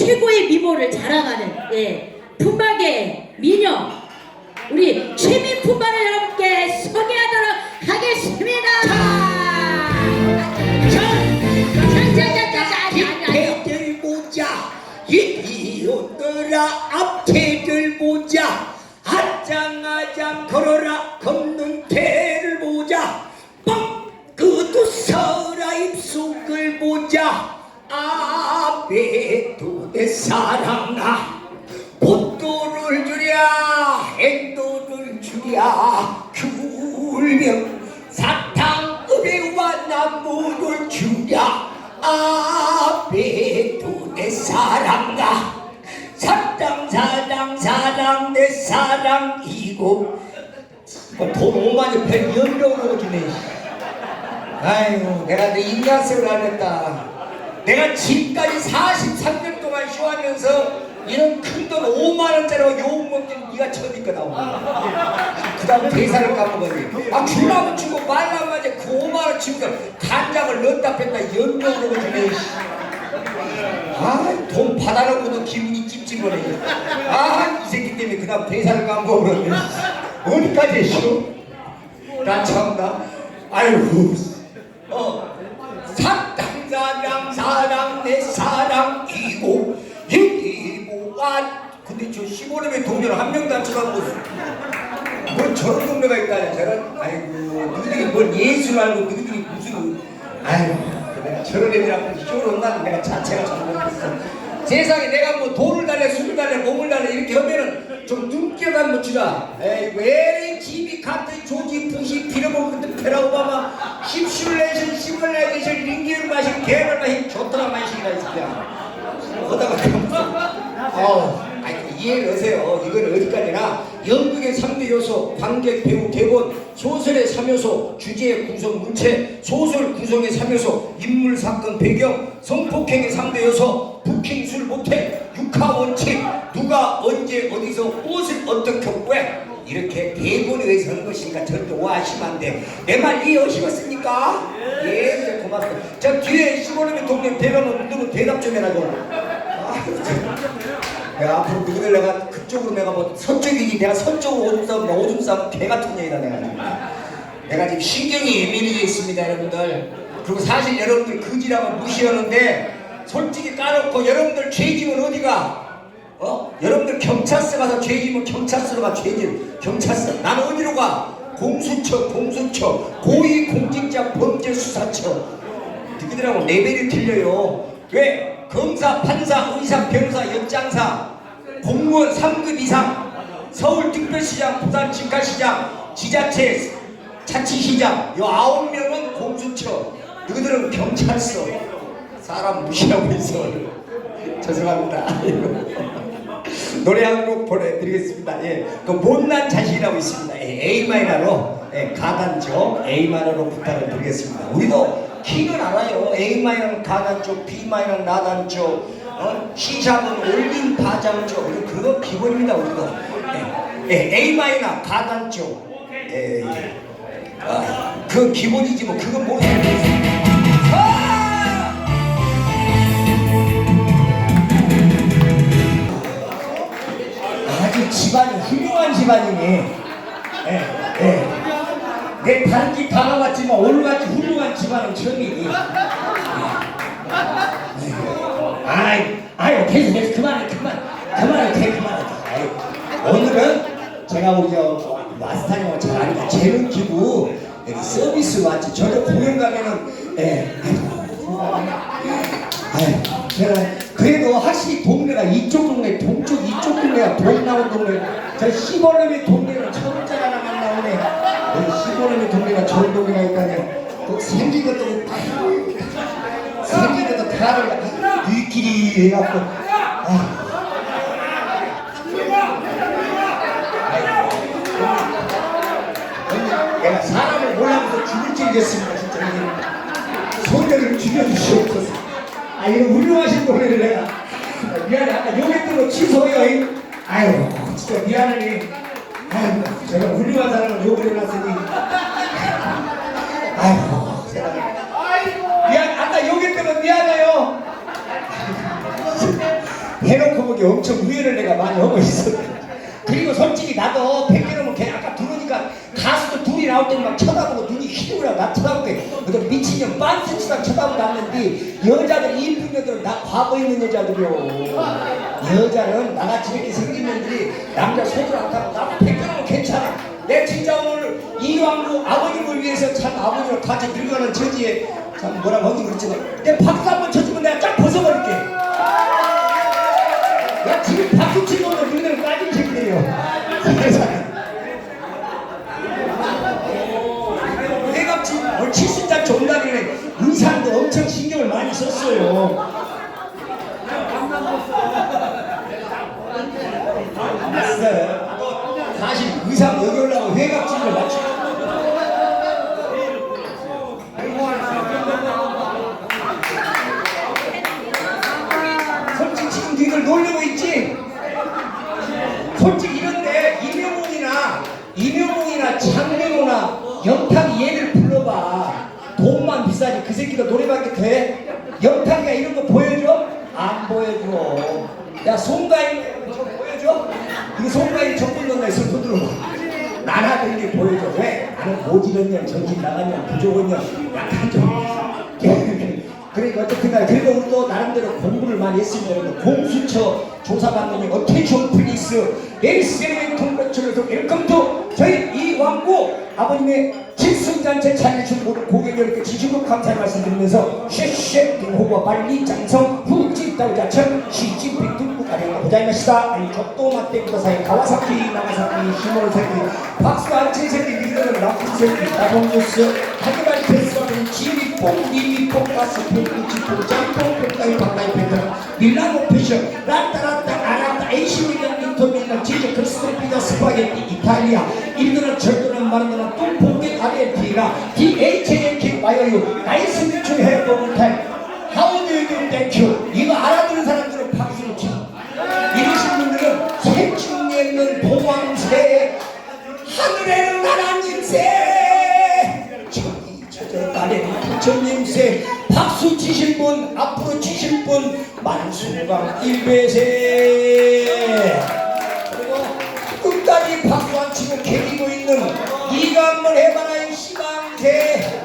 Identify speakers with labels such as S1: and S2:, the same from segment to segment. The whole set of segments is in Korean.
S1: 최고의 미모를 자랑하는 예, 품바계 미녀 우리 최민 품바를 여러분께 소개하도록 하겠습니다. 자자자자자자
S2: 앞에들 보자 이이오더라 앞에들 보자 아장아장 걸어라 걷는 개를 보자 뻥그도 서라 입속을 보자 앞에도 내 사랑아 보도를 주랴 행도를 주랴 귤명 사탕 은혜와 나무를 주랴 앞에도 내 사랑아 사랑 사랑 사랑 내 사랑이고. 돈 5만이 별 연병으로 주네 아이고 내가 내 인간성을 안 했다 내가 지금까지 43년 동안 쉬어하면서 이런 큰 돈 5만 원짜리 욕 먹기는 네가 처음이니까 나오고 그 다음 대사를 까먹었니 아 주라고 주고 말라고 하지. 그 5만 원 주고 간장을 넣었다 뺐다 연병으로 주네. 아돈 받아놓고도 기분이 찝찝하네. 아이 새끼 때문에 그 다음 대사를 까먹어버렸네. 어디까지 했어? 나 참나 아이고 어 사랑 사랑 내 사랑이고 이고 와 근데 저 시골에 동료를 한 명도 안 쳐다보고 뭐 저런 동네가 있다냐 저런. 아이고 너희들이 뭘 예술 알고 너희들이 무슨 아이고 내가 저런 애들하고 시골 온다는 내가 자체가 잘못했어 세상에 내가 뭐 돌을 달래 술을 달래 몸을 달래 이렇게 하면은 좀 눈길 한번 주라 에이 왜 집이 같은 조지 부시 빌어먹은 베라 오바마 십슐레이션 시뮬레이션 링기를 마신 개를 마신 좋더라 마시기라 이 새끼야. 하다가 어, 아니 이해를 하세요. 이건 어디까지나 연극의 3대 요소, 관객, 배우, 대본, 소설의 3요소, 주제, 구성, 문체, 소설 구성의 3요소, 인물, 사건, 배경, 성폭행의 3대 요소, 부킹, 술, 모텔, 육하 원칙, 누가 언제 어디서 무엇을 어떻게 왜 이렇게 대본에 의해서 하는 것이니까 절대 오하시면 안 돼. 내말 이해하시겠습니까? 예, 예, 고맙습니다. 저 뒤에 시골놈의 동네 대변은 누구 대답 좀 해라 좀. 아이고, 참. 야, 앞으로 누구들 내가 그쪽으로 내가 뭐 서쪽이지 내가 서쪽으로 오줌 싸면 나 오줌 싸면 개 같은 년이다 내가 지금. 내가 지금 신경이 예민해져 있습니다 여러분들 그리고 사실 여러분들 그지라고 무시하는데 솔직히 까놓고 여러분들 죄지면 어디가 어? 여러분들 경찰서 가서 죄지면 경찰서로 가 죄지 경찰서 나는 어디로 가 공수처 공수처 고위공직자 범죄수사처 너희들하고 레벨이 틀려요. 왜? 검사, 판사, 의사, 변호사, 연장사, 공무원 3급 이상, 서울특별시장, 부산 직가시장, 지자체, 자치시장, 요 아홉 명은 공수처, 너희들은 경찰서. 사람 무시하고 있어. 죄송합니다. 노래 한 곡 보내드리겠습니다. 예, 그 못난 자신이라고 있습니다. 예, A 마이너로 예, 가단쪽 A 마이너로 부탁을 드리겠습니다. 우리도 키는 알아요. A 마이너는 가단쪽, B 마이너는 나단쪽, 어? C샵은 올린 바장쪽. 우리 그거 기본입니다. 우리도. 예, 예, A 마이너 가단쪽. 예, 예. 아, 그 기본이지 뭐 그건 모르겠어요. 집안이 훌륭한 집안이니. 예, 예. 내 다른 집 다 가봤지만 오늘같이 훌륭한 집안은 처음이니. 예. 아이 아유 계속 계속 그만해 그만. 그만해 돼 그만해. 아이, 오늘은 제가 우리 저 마스터 형을 잘 아니까 재능 기부 서비스 왔지. 저도 공연 가면은 예. 아유, 제가 그래도 확실히 동네가 이쪽 동네, 동쪽 이쪽 동네가 돈 나온 동네. 저 시골놈의 동네는 천원짜리 하나만 나오네. 여기 시골놈의 동네가 좋은 동네가 있다니. 또 생긴 것도 아유, 생긴 것도 다를 위끼리 해갖고. 아. 내가 사람을 몰라서 죽을 찔겠습니다 진짜 이게. 손녀를 죽여주시옵소서. 아 이거 훌륭하신 노래를 내가 아, 미안해. 아까 욕했던 거 취소해요 아유 진짜 미안하니 아유 제가 훌륭한 사람을 욕을 해놨으니. 아유 미안 아까 욕했던 거 미안해요. 해놓고 보기 엄청 후회를 내가 많이 하고 있어. 미친년 빤스 치다 쳐다보고 났는데 여자들 이쁜 여자들은 다 과거 있는 여자들이요. 여자는 나같이 이렇게 생긴 년들이 남자 손을 안 타고 나 백개 넘으면 괜찮아. 내 진짜 오늘 이왕구 아버님을 위해서 참 아버님을 같이 늙어가는 처지에 참 뭐라고 하긴 그렇지만 내 박수 한번 쳐주면 내가 쫙 엄청 신경을 많이 썼어요. 사실 의상 여기 올라고 회갑질을 돼? 영탁이가 이런 거 보여줘? 안 보여줘 야 송가인 저 보여줘? 이거 송가인 정권 넣나 있어 손 들어봐 나라도 이게 보여줘 왜? 나는 모질었냐 정신 나갔냐 부족했냐 약간 좀 그러니까 간에 그리고 우리도 나름대로 공부를 많이 했습니다 공수처 조사받는 이 어텐션 플리스 엑셀멘 통과처에서 웰컴 투 저희 이왕구 아버님의 칠순잔치 차려주신 모든 고객 여러분께 진심으로 감사의 말씀드리면서 쉐쉐 등호와 빨리 장성 후지 다우자천 시진핑 등국 아리가 고자이마시다. 아니 적도 맞대부터 사이 가와사키 나가사키 시모노세키 박수 안친 새끼 리더는 라프 새끼 나봉뉴스 하기만 패스하는 지리 뽕 리미뽕 가스뽕 우치뽕 짬뽕 백가이 박가이 패턴 밀라노 패션. 라따라따 아라따 에이시미리안 인터밀란 지저 크리스토 피자 스파게티 이탈리아. 일드는 절도는 마르다나 뚱뽕게 아르헨티나 DHAK 와이어유. 나이스 미추 해보는 타임. 하우드유도 땡큐 이거 알아듣는 사람들은 박수를 쳐 이러신 분들은 새충내는 봉황새 하늘에는 아래는 부처님새 박수 치실 분 앞으로 치실 분 만수강 일배새 그리고 끝까지 박수 안 치고 개기고 있는 이거 한번 해봐라 이 시방새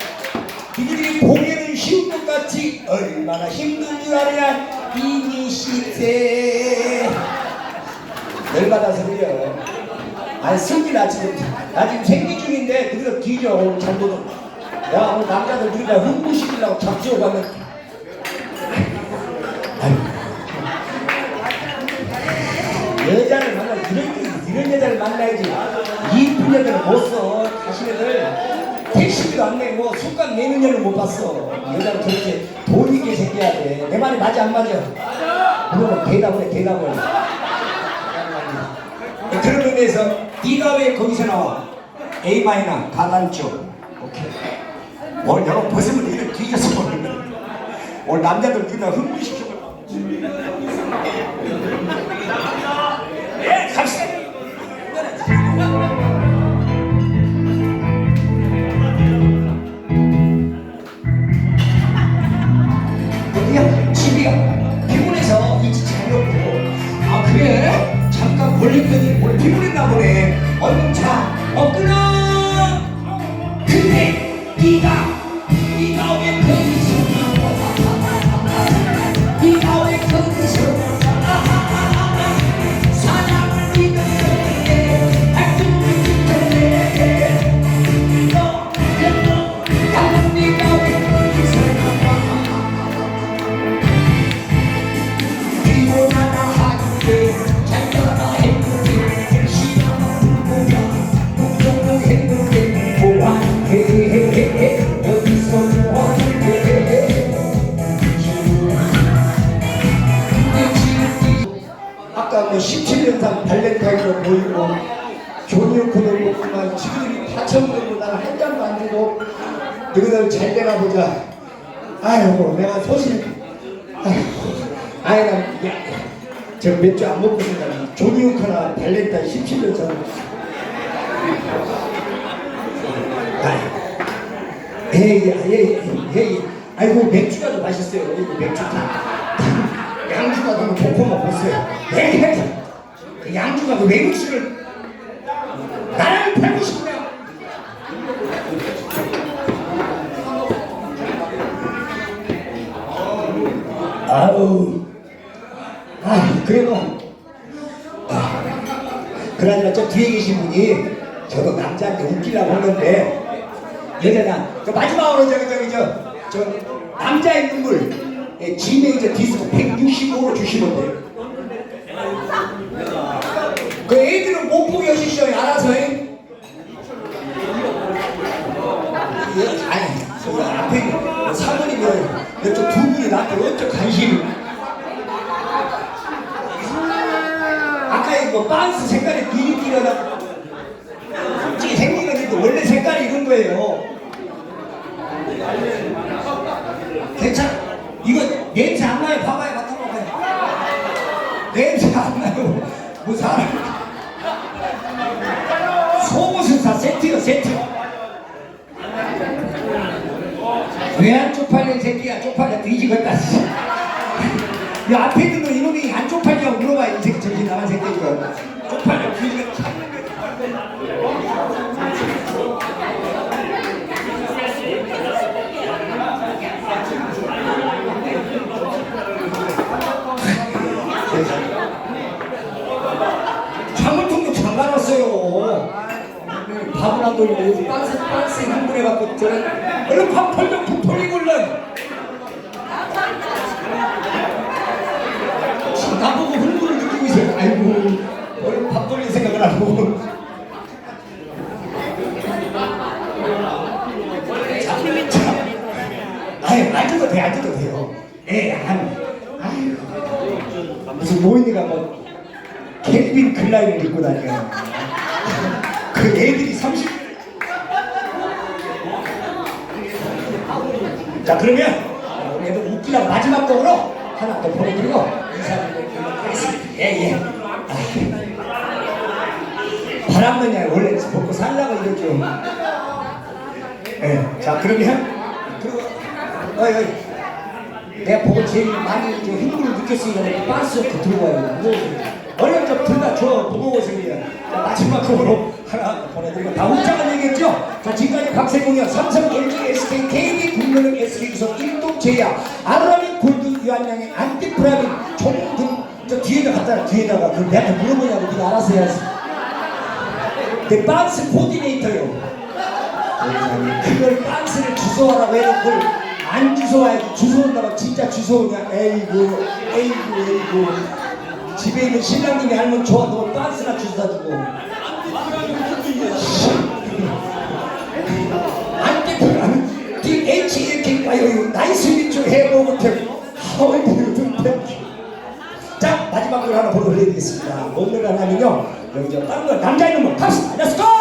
S2: 이들이 보기에는 쉬운 것 같이 얼마나 힘든 줄 아냐 이니시세. 열받아서 그래요. 아니 승기 나 지금 나 지금 생기 중인데 뒤져. 오늘 잘못은 야 오늘 남자들 우리가 흥부시키려고 잡지어 가면 여자를 만나 이런 이런 여자를 만나야지. 이쁜 여자를 못써 자신애들. 택시비도 안 내고 술값 내는 년을 못 봤어. 여자는 저렇게 돈 있게 생겨야 돼 내 말이 맞아 안 맞아? 물어봐 대답을 해 대답을. 네, 그런 의미에서 네가 왜 거기서 나와? A 마이너 가단쪽 오케이 오늘 여러분 벗으면 이를 뒤져서 보는 오늘 남자들 그냥 흥분시켜 예 갑시다 발렌타인으로 보이고 조니오크도 보지만 지금이 다쳐보고 나는 한 잔도 안 주고 너희들 잘 되나 보자. 아이고 내가 소식. 아이고 저 맥주 안 먹고 있다 조니오크나 발렌타인 17년 전. 에이 에이 에이 에이. 아이고 맥주가 더 맛있어요. 이거 맥주 다. 양주가 너무 좋고 먹고 있어요. 네, 그 양주가 그 외국식을 나랑 팔고 싶냐? 아우, 아 그래도. 아, 그나저나 저 뒤에 계신 분이 저도 남자한테 웃기려고 했는데 여자나 저 마지막으로 저기 저기 저, 저 남자의 눈물 예, 지메이저 디스코 165로 주시면 돼요 그 애들은 못 보게 하시죠 알아서 해 예, 아니 저 앞에 사모님은 이쪽 두 분이 나한테 어쩌 관심이 아까 이거 빤스 색깔이 비리비리하다. 솔직히 생긴 건데 원래 색깔이 이런 거예요. 괜찮아. 이거 냄새 안 나요. 봐봐요. 맡아봐요. 냄새 안 나요. 뭐 사람 세트요 세트 왜 안 쪽팔린 새끼야? 쪽팔려. 뒤지겠다 야 앞에 있는 거 이놈이 안 쪽팔냐고 물어봐 이 새끼 정신 나간 새끼 이거 쪽팔려 뒤지겠다 창문통도 잠가놨어요. 밥을 안 빤스 빤스 흥분해갖고 저는 얼른 밥 펄쩍 부풀리고 나보고 흥분을 느끼고 있어요. 아이고 얼른 밥 돌릴 생각을 하고. 아유 앉아도 돼 앉아도 돼요. 예, 한 아이고 무슨 모인이가 뭐 켈빈 클라인을 입고 다녀요. 그 애들이 30. 자 그러면 우리 애들 웃기려고 마지막 곡으로 하나 더 보내드리고 인사를 하겠습니다. 예예. 아, 바람느냐 원래 먹고 살라고 이렇게. 예. 자 그러면 그리고 어이 어이. 내가 보고 제일 많이 좀 힘들을 느꼈으니까 빤스 그 들고 와요. 무거워서. 얼른 좀 들다 줘. 무거워서요. 자, 마지막 으로 하나 보내드리고 다 웃자만 얘기했죠? 자, 지금까지 박세공이요. 삼성, LG, SK, KB, 국민은행, SK구성, 일동, 제야, 아르라민, 골드, 유한양의 안티프라민, 총등, 저 뒤에다 갖다 뒤에다가 그 내한테 물어보냐고 네가 알아서 해야지. 내 빤스 코디네이터요. 그걸 빤스를 주소하라고 해놓고 안 주소와야지 주소 온다고 진짜 주소 오냐 에이구 에이구 에이구 집에 있는 신랑님이 알면 좋아 너 빤스나 주소다 주고. 안티프라는 DHEK 와요 나이스 미츠 해보고템 하와이드 자 마지막으로 하나 보도록 해드리겠습니다. 오늘 하나는요 여기 저 다른 거 남자 이름은 갑시다. 렛츠고